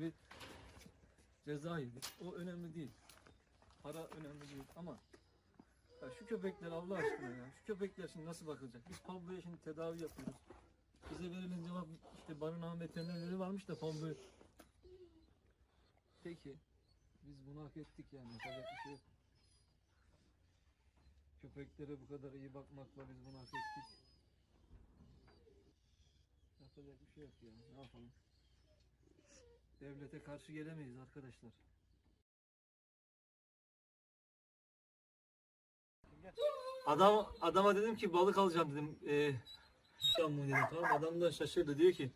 Bir ceza yedik. O önemli değil. Para önemli değil ama ya şu köpekler Allah aşkına ya. Şu köpekler şimdi nasıl bakılacak? Biz Pablo'ya şimdi tedavi yapıyoruz. Bize verilen cevap işte barınağın veterinerleri varmış da Pablo'yu. Peki. Biz bunu hak ettik yani. Yapacak bir şey. Köpeklere bu kadar iyi bakmakla biz bunu hak ettik. Yapacak bir şey yok ya. Ne yapalım? Devlete karşı gelemeyiz arkadaşlar. Adam adama dedim ki balık alacağım dedim. Ee, alacağım dedim. Tamam adam da şaşırdı diyor ki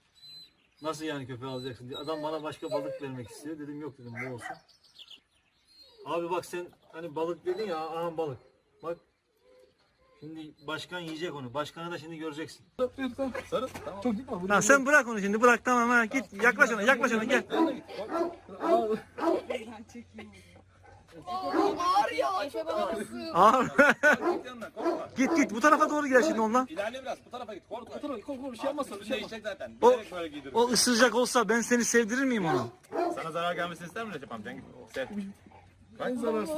nasıl yani köpeği alacaksın diye. Adam bana başka balık vermek istiyor. Dedim yok dedim bu olsun. Abi bak sen hani balık dedin ya aha balık. Bak Şimdi başkan yiyecek onu. Başkanı da şimdi göreceksin. Sarı. Tamam. Çok gitme. Tamam sen bırak onu şimdi bırak tamam ha git yaklaş ona yaklaş ona gel. Ağır. Git yanına korkma. git git bu tarafa doğru gel şimdi onunla. İlerle biraz bu tarafa git korkma. Kork kork bir şey yapmazsa bir şey yapmaz. Zaten. O- Bilerek böyle giydiririm. O ısıracak olsa ben seni sevdirir miyim ona? Sana zarar gelmesini ister misin Recep amca? Sev. En zararsız.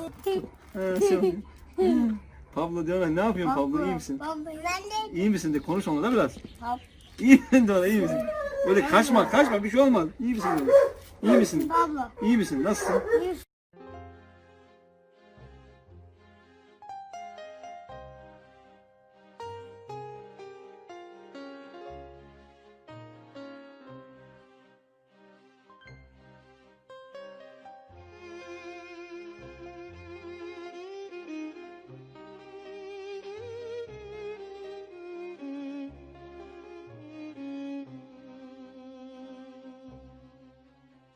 Pablo diyor ne yapıyorsun Pablo iyi misin? Baba ben de İyi misin de konuş onunla da biraz. Tamam. İyi misin iyi misin? Böyle kaçma kaçma bir şey olmaz. İyi misin ona? İyi misin? baba. İyi misin? Nasılsın?